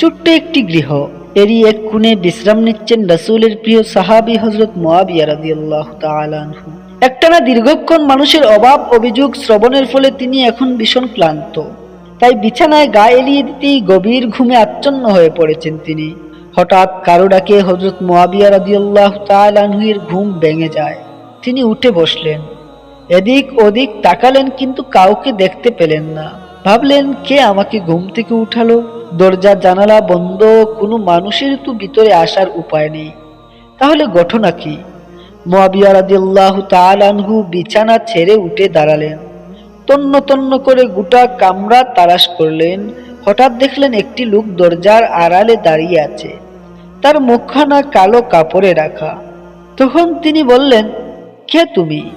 ছোট্ট একটি গৃহ। এরই এক কোণে বিশ্রাম নিচ্ছেন রাসূলের প্রিয় সাহাবী হজরত একটানা দীর্ঘক্ষণ মানুষের অভাব, অভিযোগ, শ্রবণের ফলে তিনি এখন ভীষণ ক্লান্ত। তাই বিছানায় গা এলিয়ে দিতেই গভীর ঘুমে আচ্ছন্ন হয়ে পড়েছেন তিনি। হঠাৎ কারও ডাকে হজরত মোয়াবিয়া রাদিয়াল্লাহ তালানহুয়ের ঘুম ভেঙে যায়। তিনি উঠে বসলেন। এদিক ওদিক তাকালেন কিন্তু কাউকে দেখতে পেলেন না। ভাবলেন, কে আমাকে ঘুম থেকে উঠালো? দরজা জানালা বন্ধ, কোনো মানুষের তো ভিতরে আসার উপায় নেই। তাহলে ঘটনা কি? মোয়াবিয়া রাদিয়াল্লাহ তালানহু বিছানা ছেড়ে উঠে দাঁড়ালেন। তন্ন তন্ন করে গোটা কামরা তালাশ করলেন। হঠাৎ দেখলেন একটি লোক দরজার আড়ালে দাঁড়িয়ে আছে। তার মুখখানা কালো কাপড়ে রাখা। তখন তিনি বললেন, কে তুমি?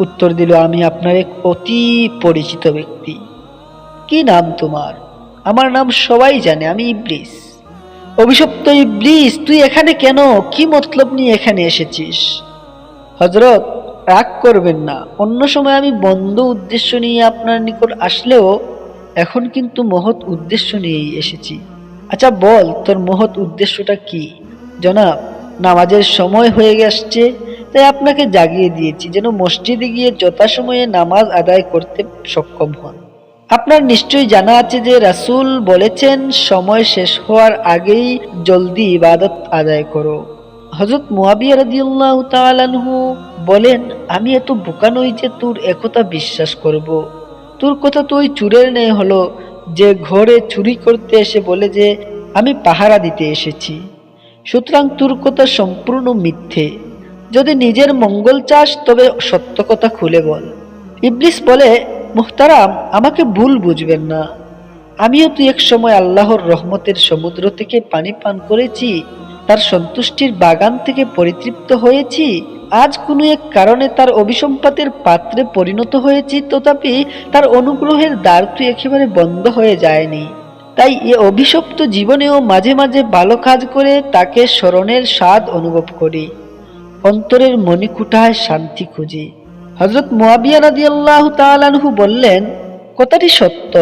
উত্তর দিল, আমি আপনার এক অতি পরিচিত ব্যক্তি। কি নাম তোমার? আমার নাম সবাই জানে, আমি ইবলিস। অভিশপ্ত ইবলিস, তুই এখানে কেন? কি মতলব নিয়ে এখানে এসেছিস? হজরত রাগ করবেন না। অন্য সময় আমি বন্ধ উদ্দেশ্য নিয়ে আপনার নিকট আসলেও এখন কিন্তু মহৎ উদ্দেশ্য নিয়েই এসেছি। আচ্ছা বল, তোর মহৎ উদ্দেশ্যটা কি? জনাব, নামাজের সময় হয়ে আসছে তাই আপনাকে জাগিয়ে দিয়েছি, যেন মসজিদে গিয়ে যথাসময়ে নামাজ আদায় করতে সক্ষম হন। আপনার নিশ্চয়ই জানা আছে যে রাসূল বলেছেন, সময় শেষ হওয়ার আগেই জলদি ইবাদত আদায় করো। হজরত মুয়াবিয়া রাদিয়াল্লাহু তাআলাহু বলেন, আমি এত বোকা নই যে তোর একথা বিশ্বাস করব। তোর কথা তো ওই চুরের নেই হলো, যে ঘরে চুরি করতে এসে বলে যে, আমি পাহারা দিতে এসেছি। সুতরাং তোর কথা সম্পূর্ণ মিথ্যে। যদি নিজের মঙ্গল চাস, তবে সত্য কথা খুলে বল। ইবলিস বলে মুহতারাম, আমাকে ভুল বুঝবেন না। আমিও তুই এক সময় আল্লাহর রহমতের সমুদ্র থেকে পানি পান করেছি, তার সন্তুষ্টির বাগান থেকে পরিতৃপ্ত হয়েছি, আজ কোনো এক কারণে তার অভিসম্পাতের পাত্রে পরিণত হয়েছি, তথাপি তার অনুগ্রহের দ্বার তুই একেবারে বন্ধ হয়ে যায়নি। তাই এ অভিশপ্ত জীবনেও মাঝে মাঝে ভালো কাজ করে তাকে স্মরণের স্বাদ অনুভব করি। অন্তরের মণিকুঠায় শান্তি খুঁজি। হজরত মুয়াবিয়া রাদিয়াল্লাহু তাআলাহু বললেন, কথাটি সত্য,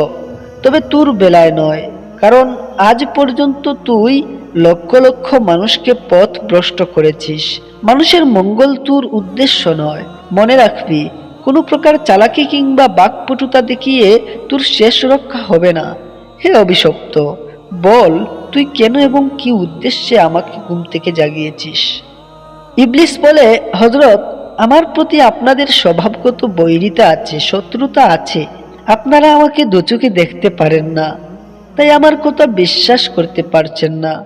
তবে তোর বেলায় নয়, কারণ আজ পর্যন্ত তুই লক্ষ লক্ষ মানুষকে পথ ভ্রষ্ট করেছিস। মানুষের মঙ্গল তোর উদ্দেশ্য নয়। মনে রাখবি, কোনো প্রকার চালাকি কিংবা বাকপটুতা দেখিয়ে তোর শেষ রক্ষা হবে না। হে অভিশপ্ত, বল, তুই কেন এবং কি উদ্দেশ্যে আমাকে ঘুম থেকে জাগিয়েছিস? ইবলিস বলে হজরত আমার প্রতি আপনাদের স্বভাবগত বৈরিতা আছে, শত্রুতা আছে। আপনারা আমাকে দুচোখে দেখতে পারেন না। তাই আমার কথা বিশ্বাস করতে পারছেন না।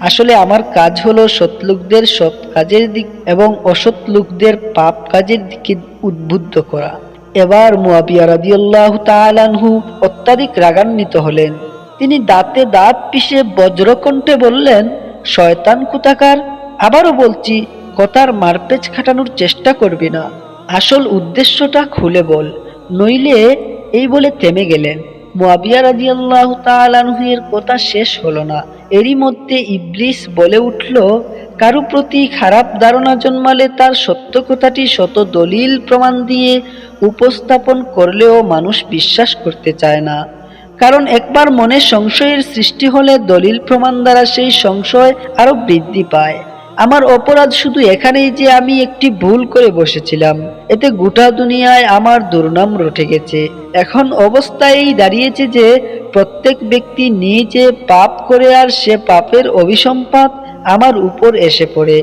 আসলে আমার কাজ হলো সৎলোকদের সৎ কাজের দিক এবং অসৎ লোকদের পাপ কাজের দিকে উদ্বুদ্ধ করা। এবার মুয়াবিয়া রাদিয়াল্লাহু তাআলাহু অত্যাধিক রাগান্বিত হলেন। তিনি দাঁতে দাঁত পিষে বজ্রকণ্ঠে বললেন, শয়তান কুতাকার আবারও বলছি কথার মারপেচ খাটানোর চেষ্টা করবি না। আসল উদ্দেশ্যটা খুলে বল। নইলে এই বলে থেমে গেলেন। মুয়াবিয়া রাদিয়াল্লাহু তাআলাহু এর কথা শেষ হলো না। এরই মধ্যে ইবলিস বলে উঠল, কারও প্রতি খারাপ ধারণা জন্মালে তার সত্য কথাটি শত দলিল প্রমাণ দিয়ে উপস্থাপন করলেও মানুষ বিশ্বাস করতে চায় না। কারণ একবার মনে সংশয়ের সৃষ্টি হলে দলিল প্রমাণ দ্বারা সেই সংশয় আরও বৃদ্ধি পায়। আমার অপরাধ শুধু এখানেই যে আমি একটি ভুল করে বসেছিলাম। এতে গোটা দুনিয়ায় আমার দুর্নাম রটে গেছে। এখন অবস্থায় দাঁড়িয়েছে যে প্রত্যেক ব্যক্তি নিজে পাপ করে আর সে পাপের অভিসম্পাত আমার উপর এসে পড়ে।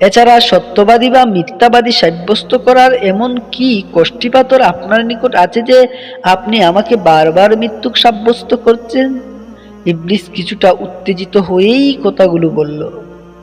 এছাড়া সত্যবাদী বা মিথ্যাবাদী সাব্যস্ত করার এমন কি কষ্টিপাতর আপনার নিকট আছে যে আপনি আমাকে বারবার মিথ্যুক সাব্যস্ত করছেন? ইবলিস কিছুটা উত্তেজিত হয়েই কথাগুলো বলল।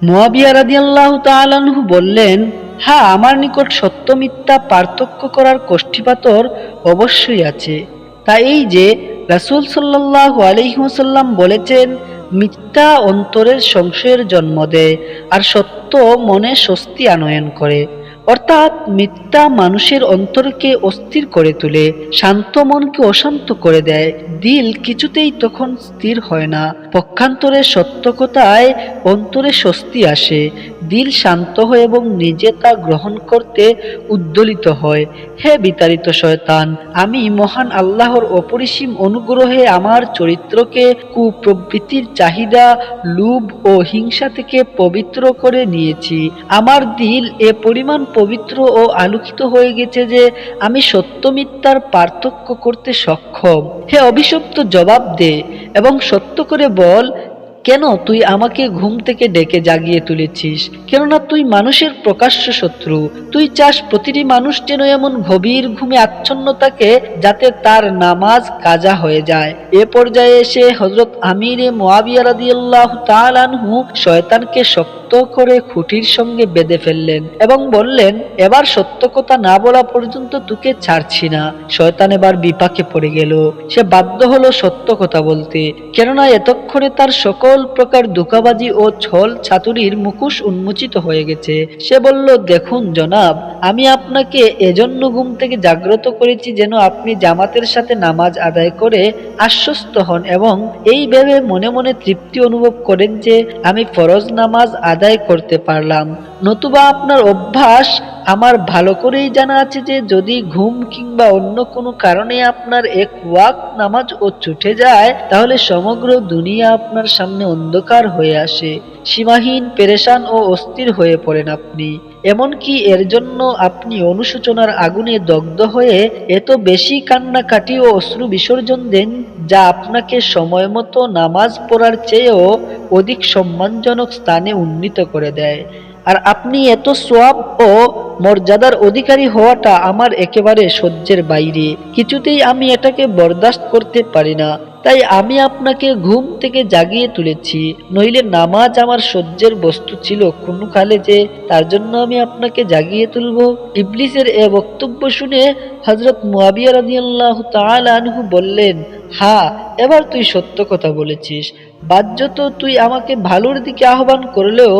মুয়াবিয়া রাদিয়াল্লাহু তালানহু বললেন হ্যাঁ আমার নিকট সত্য মিথ্যা পার্থক্য করার কষ্টিপাতর অবশ্যই আছে। তা এই যে, রাসুল সাল্লাহ আলহিহসাল্লাম বলেছেন, মিথ্যা অন্তরের সংশয়ের জন্ম দেয়, আর সত্য মনে স্বস্তি আনয়ন করে। অর্থাৎ মিথ্যা মানুষের অন্তরকে অস্থির করে তোলে, শান্ত মনকে অশান্ত করে দেয়। দিল কিছুতেই তখন স্থির হয় না। পক্ষান্তরে সত্যকতায় অন্তরে স্বস্তি আসে। দিল শান্ত হয় এবং নিজে তা গ্রহণ করতে উদ্দোলিত হয়। হে বিতাড়িত শয়তান, আমি মহান আল্লাহর অপরিসীম অনুগ্রহে আমার চরিত্রকে কুপ্রবৃত্তির চাহিদা, লুভ ও হিংসা থেকে পবিত্র করে নিয়েছি। আমার দিল এ পরিমাণ পবিত্র ও আলোকিত হয়ে গেছে যে আমি সত্য মিথ্যার পার্থক্য করতে সক্ষম। হে অভিশপ্ত জবাব দে এবং সত্য করে বল কেন তুই আমাকে ঘুম থেকে ডেকে জাগিয়ে তুলেছিস? কেননা তুই মানুষের প্রকাশ্য শত্রু। তুই চাস প্রতিটি মানুষ যেন এমন গভীর ঘুমে আচ্ছন্ন থাকে যাতে তার নামাজ কাজা হয়ে যায়। এ পর্যায়ে এসে হজরত আমিরে মোয়াবিয়া রাদিয়াল্লাহু শয়তানকে শক্ত করে খুঁটির সঙ্গে বেঁধে ফেললেন এবং বললেন, এবার সত্য কথা না বলা পর্যন্ত তোকে ছাড়ছি না। শয়তান এবার বিপাকে পড়ে গেল। সে বাধ্য হলো সত্য কথা বলতে। কেননা এতক্ষণে তার সকল প্রকার দুকাবাজি ও ছল ছাতুরির মুখোশ উন্মোচিত হয়ে গেছে। সে বলল, দেখুন জনাব, আমি আপনাকে এজন্য ঘুম থেকে জাগ্রত করেছি যেন আপনি জামাতের সাথে নামাজ আদায় করে আশ্বস্ত হন এবং এই ভেবে মনে মনে তৃপ্তি অনুভব করেন যে আমি ফরজ নামাজ আদায় করতে পারলাম। নতুবা আপনার অভ্যাস আমার ভালো করেই জানা আছে যে যদি ঘুম কিংবা অন্য কোনো কারণে আপনার এক ওয়াক নামাজ ও ছুটে যায়, তাহলে সমগ্র দুনিয়া আপনার সামনে অন্ধকার হয়ে আসে। সীমাহীন, পেরেশান ও অস্থির হয়ে পড়েন আপনি। এমনকি এর জন্য আপনি অনুশোচনার আগুনে দগ্ধ হয়ে এত বেশি কান্নাকাটি ও অশ্রু বিসর্জন দেন যা আপনাকে সময় মতো নামাজ পড়ার চেয়েও অধিক সম্মানজনক স্থানে উন্নীত করে দেয়। আর আপনি এত সোয়াব ও মর্যাদার অধিকারী হওয়াটা আমার একেবারে সহ্যের বাইরে। কিছুতেই আমি এটাকে বরদাস্ত করতে পারি না। তাই আমি আপনাকে ঘুম থেকে জাগিয়ে তুলেছি। নইলে নামাজ আমার সহ্যের বস্তু ছিল কোনো কালে যে তার জন্য আমি আপনাকে জাগিয়ে তুলব। ইবলিসের এ বক্তব্য শুনে হজরত মুয়াবিয়া রাদিয়াল্লাহু তাআলা আনহু বললেন, হা, এবার তুই সত্য কথা বলেছিস। বাহ্যত তুই আমাকে ভালোর দিকে আহ্বান করলেও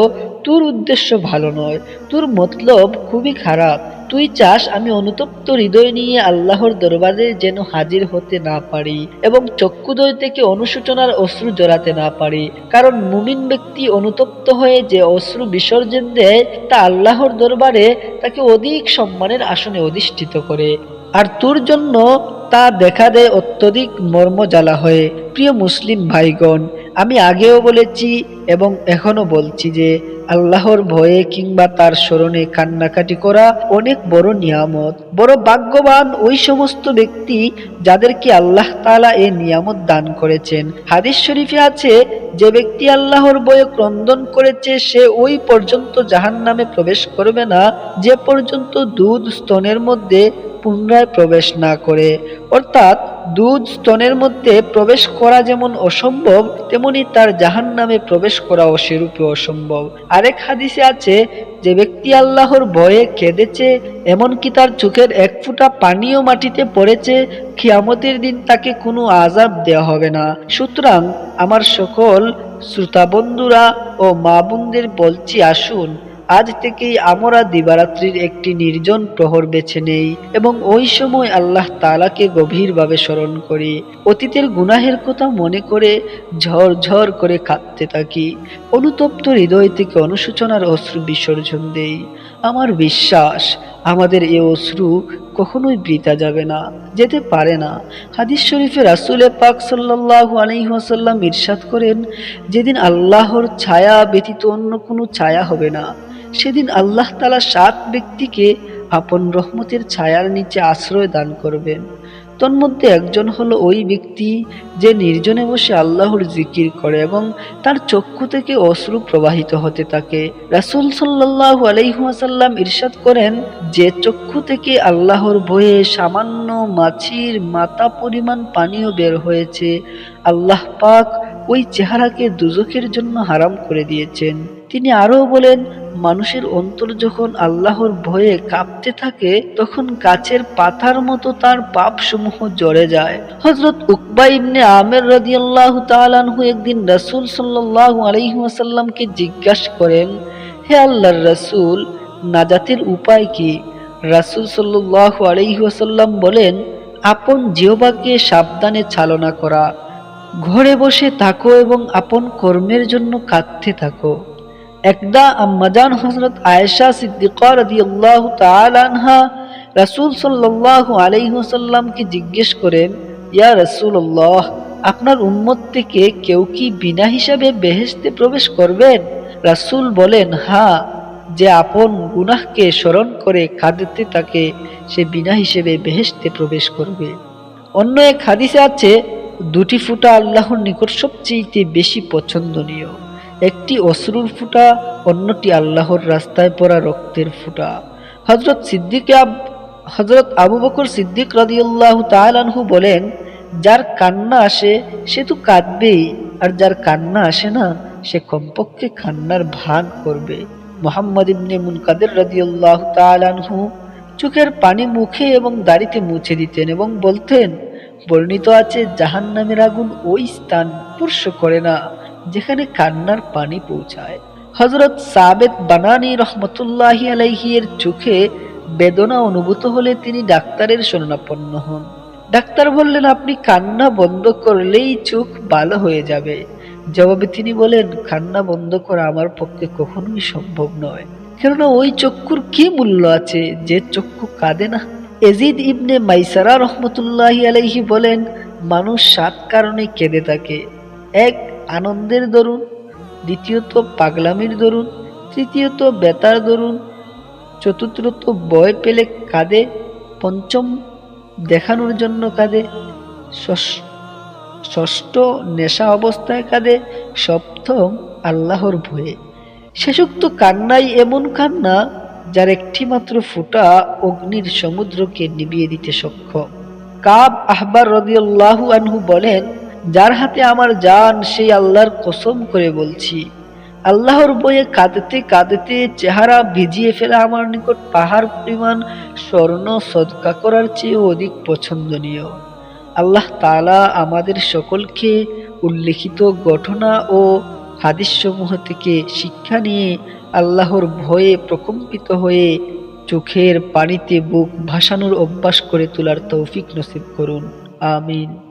তোর উদ্দেশ্য ভালো নয়, তোর মতলব খুবই খারাপ। তুই চাস আমি অনুতপ্ত হৃদয় নিয়ে আল্লাহর দরবারে যেন হাজির হতে না পারি এবং চক্ষুদয় থেকে অনুশোচনার অশ্রু জড়াতে না পারি। কারণ মুমিন ব্যক্তি অনুতপ্ত হয়ে যে অশ্রু বিসর্জন দেয়, তা আল্লাহর দরবারে তাকে অধিক সম্মানের আসনে অধিষ্ঠিত করে। আর তোর জন্য তা দেখা দেয় অত্যধিক মর্মজ্বালা হয়ে। প্রিয় মুসলিম ভাইগণ, আমি আগেও বলেছি এবং এখনও বলছি যে আল্লাহর ভয়ে কিংবা তার স্মরণে কান্নাকাটি করা অনেক বড় নিয়ামত। বড় ভাগ্যবান ওই সমস্ত ব্যক্তি যাদেরকে আল্লাহ তাআলা এই নিয়ামত দান করেছেন। হাদিস শরীফে আছে, যে ব্যক্তি আল্লাহর বয়ে ক্রন্দন করেছে, সে ওই পর্যন্ত জাহান নামে প্রবেশ করবে না, যে পর্যন্ত দুধ স্তনের মধ্যে পুনরায় প্রবেশ না করে। অর্থাৎ দুধ স্তনের মধ্যে প্রবেশ করা যেমন অসম্ভব, তেমনি তার জাহান নামে প্রবেশ করাও সেরূপে অসম্ভব। আরেক হাদিসে আছে, যে ব্যক্তি আল্লাহর ভয়ে কেঁদেছে, এমনকি তার চোখের এক ফুটা পানিও মাটিতে পড়েছে খিয়ামতের দিন তাকে কোনো আজাব দেওয়া হবে না। সুতরাং আমার সকল শ্রোতা বন্ধুরা ও মা বোনদের বলছি, আসুন আজ থেকেই আমরা দিবারাত্রির একটি নির্জন প্রহর বেছে নেই এবং ওই সময় আল্লাহ তালাকে গভীরভাবে স্মরণ করি। অতীতের গুনাহের কথা মনে করে ঝড় করে কাঁদতে থাকি। অনুতপ্ত হৃদয় থেকে অনুশোচনার অশ্রু বিসর্জন দেই। আমার বিশ্বাস, আমাদের এ অশ্রু কখনোই বৃতা যাবে না, যেতে পারে না। হাদিস শরীফে রাসুলে পাক সাল্লাহ আলহিহাসাল্লাম ইরশাদ করেন, যেদিন আল্লাহর ছায়া ব্যতীত অন্য কোনো ছায়া হবে না। সেদিন আল্লাহ তালা সাত ব্যক্তিকে আপন রহমতের ছায়ার নিচে আশ্রয় দান করবেন। তন্মধ্যে একজন হলো ওই ব্যক্তি যে নির্জনে বসে আল্লাহর জিকির করে এবং তার চক্ষু থেকে অশ্রু প্রবাহিত হতে থাকে। রাসুল সাল্লাহ আলাইহাসাল্লাম ইরশাদ করেন, যে চক্ষু থেকে আল্লাহর ভয়ে সামান্য মাছির মাথা পরিমাণ পানীয় বের হয়েছে, আল্লাহ পাক ওই চেহারাকে দুজখের জন্য হারাম করে দিয়েছেন। তিনি আরও বলেন, মানুষের অন্তর যখন আল্লাহর ভয়ে কাঁপতে থাকে, তখন গাছের পাতার মতো তার পাপ সমূহ জড়ে যায়। হজরত উকবা ইবনে আমের রাদিয়াল্লাহু তাআলাহু একদিন রাসূল সাল্লাল্লাহু আলাইহি ওয়াসাল্লামকে জিজ্ঞাসা করেন, হে আল্লাহর রাসূল, নাজাতের উপায় কি? রাসূল সাল্লাল্লাহু আলাইহি ওয়াসাল্লাম বলেন, আপন জিহ্বাকে সাবধানে চালনা করা। ঘরে বসে থাকো এবং আপন কর্মের জন্য কাঁদতে থাকো। একদা আম্মাজান হজরত আয়েশা সিদ্দিকা রাদিয়াল্লাহু আনহা রাসূল সাল্লাল্লাহু আলাইহি জিজ্ঞেস করেন, ইয়া রাসূলুল্লাহ, আপনার উম্মত থেকে কেউ কি বিনা হিসাবে বেহেশতে প্রবেশ করবেন? রাসূল বলেন, হা, যে আপন গুনাহকে স্মরণ করে কাঁদতে তাকে সে বিনা হিসেবে বেহেশতে প্রবেশ করবে। অন্য এক হাদিসে আছে, দুটি ফুটা আল্লাহর নিকট সবচেয়ে বেশি পছন্দনীয়। একটি অশ্রুর ফুটা, অন্যটি আল্লাহর রাস্তায় পড়া রক্তের ফুটা। হজরত সিদ্দিক হজরত আবু বকর সিদ্দিক রাদিউল্লাহ তালানহু বলেন, যার কান্না আসে, সে তো কাঁদবেই, আর যার কান্না আসে না, সে কমপক্ষে কান্নার ভান করবে। মোহাম্মদ ইবনে মুনকাদের রাদিউল্লাহ তালানহু চোখের পানি মুখে এবং দাড়িতে মুছে দিতেন এবং বলতেন, বর্ণিত আছে জাহান নামের আগুন ওই স্থান স্পর্শ করে না যেখানে কান্নার পানি পৌঁছায়। হজরত সাবেদ বানানি রহমতুল্লাহি আলাইহি এর চোখে বেদনা অনুভূত হলে তিনি ডাক্তারের শরণাপন্ন হন। ডাক্তার বললেন, আপনি কান্না বন্ধ করলেই চোখ ভালো হয়ে যাবে। জবাবে তিনি বলেন, কান্না বন্ধ করা আমার পক্ষে কখনোই সম্ভব নয়। কেননা ওই চক্ষুর কি মূল্য আছে যে চক্ষু কাঁদে না? এজিদ ইবনে মাইসারা রহমতুল্লাহি আলাইহি বলেন, মানুষ সাত কারণে কেঁদে থাকে। এক আনন্দের দরুন, দ্বিতীয়ত পাগলামির দরুন, তৃতীয়ত বেতার দরুন, চতুর্থত বয় পেলে কাঁদে, পঞ্চম দেখানোর জন্য কাঁদে, ষষ্ঠ নেশা অবস্থায় কাঁদে, সপ্তম আল্লাহর ভয়ে। শেষোক্ত কান্নাই এমন কান্না যার একটি মাত্র ফুটা অগ্নির সমুদ্রকে নিবিয়ে দিতে সক্ষম। কাব আহবার রদিয়াল্লাহু আনহু বলেন যার হাতে আমার জান, সেই আল্লাহর কসম করে বলছি। আল্লাহর বয়ে কাঁদতে কাঁদতে চেহারা ভিজিয়ে ফেলা আমার নিকট পাহাড় পরিমাণ স্বর্ণ সদকা করার চেয়েও অধিক পছন্দনীয়। আল্লাহ তালা আমাদের সকলকে উল্লেখিত ঘটনা ও হাদিসসমূহ থেকে শিক্ষা নিয়ে আল্লাহর ভয়ে প্রকম্পিত হয়ে চোখের পানিতে বুক ভাসানোর অভ্যাস করে তোলার তৌফিক নসিব করুন। আমিন।